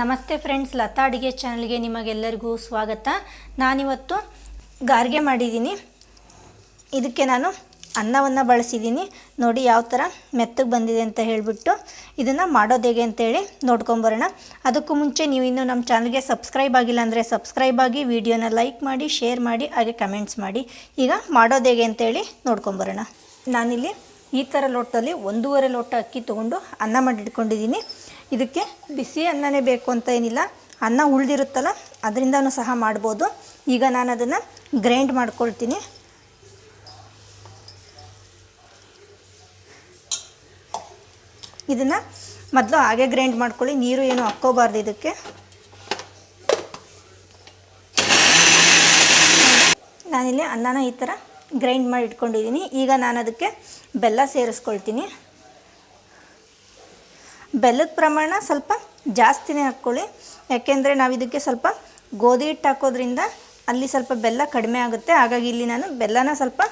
ನಮಸ್ತೆ ಫ್ರೆಂಡ್ಸ್, ಲತಾ ಅಡುಗೆ ಚಾನಲ್ಗೆ ನಿಮಗೆಲ್ಲರಿಗೂ ಸ್ವಾಗತ. ನಾನಿವತ್ತು ಗಾರ್ಗೆ ಮಾಡಿದ್ದೀನಿ. ಇದಕ್ಕೆ ನಾನು ಅನ್ನವನ್ನು ಬಳಸಿದ್ದೀನಿ. ನೋಡಿ ಯಾವ ಥರ ಮೆತ್ತಗೆ ಬಂದಿದೆ ಅಂತ ಹೇಳಿಬಿಟ್ಟು ಇದನ್ನು ಮಾಡೋದು ಹೇಗೆ ಅಂತೇಳಿ ನೋಡ್ಕೊಂಬರೋಣ. ಅದಕ್ಕೂ ಮುಂಚೆ ನೀವು ಇನ್ನೂ ನಮ್ಮ ಚಾನಲ್ಗೆ ಸಬ್ಸ್ಕ್ರೈಬ್ ಆಗಿಲ್ಲ ಅಂದರೆ ಸಬ್ಸ್ಕ್ರೈಬ್ ಆಗಿ ವಿಡಿಯೋನ ಲೈಕ್ ಮಾಡಿ, ಶೇರ್ ಮಾಡಿ, ಹಾಗೆ ಕಮೆಂಟ್ಸ್ ಮಾಡಿ. ಈಗ ಮಾಡೋದು ಹೇಗೆ ಅಂತೇಳಿ ನೋಡ್ಕೊಂಬರೋಣ. ನಾನಿಲ್ಲಿ ಈ ಥರ ಲೋಟದಲ್ಲಿ ಒಂದೂವರೆ ಲೋಟ ಅಕ್ಕಿ ತೊಗೊಂಡು ಅನ್ನ ಮಾಡಿಟ್ಕೊಂಡಿದ್ದೀನಿ. ಇದಕ್ಕೆ ಬಿಸಿ ಅನ್ನನೇ ಬೇಕು ಅಂತ ಏನಿಲ್ಲ. ಅನ್ನ ಉಳಿದಿರುತ್ತಲ್ಲ, ಅದರಿಂದನೂ ಸಹ ಮಾಡ್ಬೋದು. ಈಗ ನಾನು ಅದನ್ನು ಗ್ರೈಂಡ್ ಮಾಡ್ಕೊಳ್ತೀನಿ. ಇದನ್ನು ಮೊದಲು ಹಾಗೆ ಗ್ರೈಂಡ್ ಮಾಡ್ಕೊಳ್ಳಿ, ನೀರು ಏನು ಹಾಕ್ಕೋಬಾರ್ದು ಇದಕ್ಕೆ. ನಾನಿಲ್ಲಿ ಅನ್ನನ ಈ ಥರ ಗ್ರೈಂಡ್ ಮಾಡಿ ಇಟ್ಕೊಂಡಿದ್ದೀನಿ. ಈಗ ನಾನು ಅದಕ್ಕೆ ಬೆಲ್ಲ ಸೇರಿಸ್ಕೊಳ್ತೀನಿ. ಬೆಲ್ಲದ ಪ್ರಮಾಣ ಸ್ವಲ್ಪ ಜಾಸ್ತಿನೇ ಹಾಕ್ಕೊಳ್ಳಿ. ಯಾಕೆಂದರೆ ನಾವು ಇದಕ್ಕೆ ಸ್ವಲ್ಪ ಗೋಧಿ ಹಿಟ್ಟು ಹಾಕೋದ್ರಿಂದ ಅಲ್ಲಿ ಸ್ವಲ್ಪ ಬೆಲ್ಲ ಕಡಿಮೆ ಆಗುತ್ತೆ. ಹಾಗಾಗಿ ಇಲ್ಲಿ ನಾನು ಬೆಲ್ಲನ ಸ್ವಲ್ಪ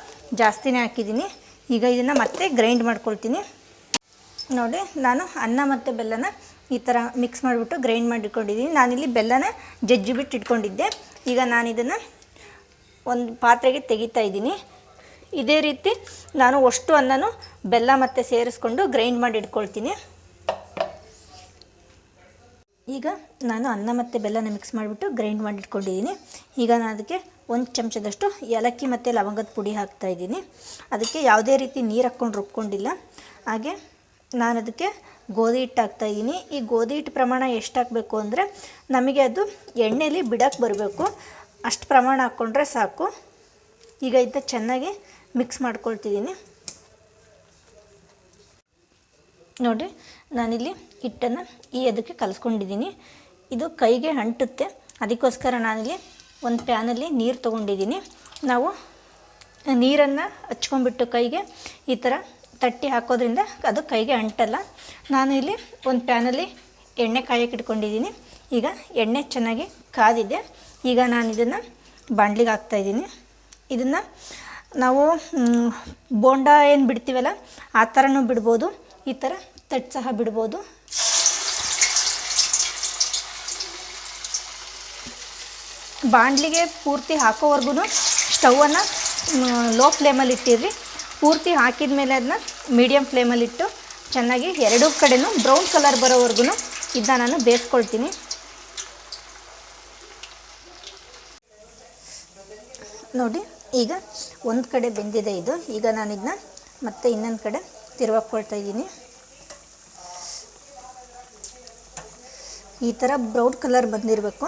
ಜಾಸ್ತಿನೇ ಹಾಕಿದ್ದೀನಿ. ಈಗ ಇದನ್ನು ಮತ್ತೆ ಗ್ರೈಂಡ್ ಮಾಡ್ಕೊಳ್ತೀನಿ. ನೋಡಿ, ನಾನು ಅನ್ನ ಮತ್ತು ಬೆಲ್ಲನ ಈ ಥರ ಮಿಕ್ಸ್ ಮಾಡಿಬಿಟ್ಟು ಗ್ರೈಂಡ್ ಮಾಡಿಟ್ಕೊಂಡಿದ್ದೀನಿ. ನಾನಿಲ್ಲಿ ಬೆಲ್ಲನ ಜಜ್ಜಿ ಬಿಟ್ಟು ಇಟ್ಕೊಂಡಿದ್ದೆ. ಈಗ ನಾನು ಇದನ್ನು ಒಂದು ಪಾತ್ರೆಗೆ ತೆಗಿತಾ ಇದ್ದೀನಿ. ಇದೇ ರೀತಿ ನಾನು ಅಷ್ಟು ಅನ್ನನೂ ಬೆಲ್ಲ ಮತ್ತು ಸೇರಿಸ್ಕೊಂಡು ಗ್ರೈಂಡ್ ಮಾಡಿ ಇಟ್ಕೊಳ್ತೀನಿ. ಈಗ ನಾನು ಅನ್ನ ಮತ್ತು ಬೆಲ್ಲನ ಮಿಕ್ಸ್ ಮಾಡಿಬಿಟ್ಟು ಗ್ರೈಂಡ್ ಮಾಡಿಟ್ಕೊಂಡಿದ್ದೀನಿ. ಈಗ ನಾನು ಅದಕ್ಕೆ ಒಂದು ಚಮಚದಷ್ಟು ಏಲಕ್ಕಿ ಮತ್ತು ಲವಂಗದ ಪುಡಿ ಹಾಕ್ತಾಯಿದ್ದೀನಿ ಅದಕ್ಕೆ ಯಾವುದೇ ರೀತಿ ನೀರು ಹಾಕ್ಕೊಂಡು ರುಬ್ಕೊಂಡಿಲ್ಲ. ಹಾಗೆ ನಾನು ಅದಕ್ಕೆ ಗೋಧಿ ಹಿಟ್ಟು ಹಾಕ್ತಾಯಿದ್ದೀನಿ ಈ ಗೋಧಿ ಹಿಟ್ಟು ಪ್ರಮಾಣ ಎಷ್ಟು ಹಾಕಬೇಕು ಅಂದರೆ ನಮಗೆ ಅದು ಎಣ್ಣೆಯಲ್ಲಿ ಬಿಡಕ್ಕೆ ಬರಬೇಕು. ಅಷ್ಟು ಪ್ರಮಾಣ ಹಾಕ್ಕೊಂಡ್ರೆ ಸಾಕು. ಈಗ ಇದ್ದ ಚೆನ್ನಾಗಿ ಮಿಕ್ಸ್ ಮಾಡ್ಕೊಳ್ತಿದ್ದೀನಿ. ನೋಡಿ ನಾನಿಲ್ಲಿ ಹಿಟ್ಟನ್ನು ಈ ಅದಕ್ಕೆ ಕಲಿಸ್ಕೊಂಡಿದ್ದೀನಿ. ಇದು ಕೈಗೆ ಅಂಟುತ್ತೆ. ಅದಕ್ಕೋಸ್ಕರ ನಾನಿಲ್ಲಿ ಒಂದು ಪ್ಯಾನಲ್ಲಿ ನೀರು ತೊಗೊಂಡಿದ್ದೀನಿ. ನಾವು ನೀರನ್ನು ಹಚ್ಕೊಂಡ್ಬಿಟ್ಟು ಕೈಗೆ ಈ ಥರ ತಟ್ಟಿ ಹಾಕೋದ್ರಿಂದ ಅದು ಕೈಗೆ ಅಂಟಲ್ಲ. ನಾನು ಇಲ್ಲಿ ಒಂದು ಪ್ಯಾನಲ್ಲಿ ಎಣ್ಣೆ ಕಾಯಕ್ಕೆ ಇಟ್ಕೊಂಡಿದ್ದೀನಿ. ಈಗ ಎಣ್ಣೆ ಚೆನ್ನಾಗಿ ಕಾದಿದೆ. ಈಗ ನಾನು ಇದನ್ನು ಹಾಕ್ತಾ ಹಾಕ್ತಾಯಿದ್ದೀನಿ ಇದನ್ನು ನಾವು ಬೋಂಡ ಏನು ಬಿಡ್ತೀವಲ್ಲ, ಆ ಥರನೂ ಬಿಡ್ಬೋದು. ಈ ಥರ ತಟ್ಟು ಸಹ ಬಿಡ್ಬೋದು. ಬಾಣಲಿಗೆ ಪೂರ್ತಿ ಹಾಕೋವರೆಗೂ ಸ್ಟವನ್ನು ಲೋ ಫ್ಲೇಮಲ್ಲಿ ಇಟ್ಟಿರ್ರಿ. ಪೂರ್ತಿ ಹಾಕಿದ ಮೇಲೆ ಅದನ್ನ ಮೀಡಿಯಮ್ ಫ್ಲೇಮಲ್ಲಿಟ್ಟು ಚೆನ್ನಾಗಿ ಎರಡೂ ಕಡೆಯೂ ಬ್ರೌನ್ ಕಲರ್ ಬರೋವರೆಗೂ ಇದನ್ನ ನಾನು ಬೇಯಿಸ್ಕೊಳ್ತೀನಿ ನೋಡಿ, ಈಗ ಒಂದು ಕಡೆ ಬೆಂದಿದೆ ಇದು. ಈಗ ನಾನು ಇದನ್ನ ಮತ್ತೆ ಇನ್ನೊಂದು ಕಡೆ ತಿರುವಾಕೊಳ್ತಾ ಇದ್ದೀನಿ. ಈ ಥರ ಬ್ರೌನ್ ಕಲರ್ ಬಂದಿರಬೇಕು.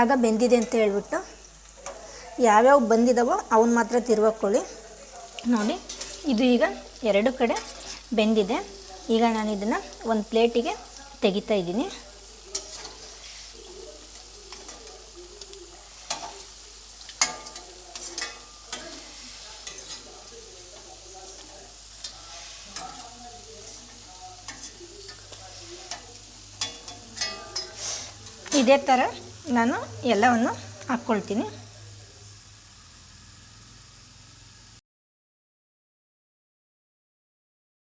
ಆಗ ಬೆಂದಿದೆ ಅಂತ ಹೇಳ್ಬಿಟ್ಟು ಯಾವ್ಯಾವ ಬಂದಿದ್ದಾವೋ ಅವನ್ನ ಮಾತ್ರ ತಿರುವಾಕೊಳ್ಳಿ ನೋಡಿ, ಇದು ಈಗ ಎರಡು ಕಡೆ ಬೆಂದಿದೆ. ಈಗ ನಾನು ಇದನ್ನು ಒಂದು ಪ್ಲೇಟಿಗೆ ತೆಗಿತಾ ಇದ್ದೀನಿ. ಇದೇ ಥರ ನಾನು ಎಲ್ಲವನ್ನು ಹಾಕ್ಕೊಳ್ತೀನಿ.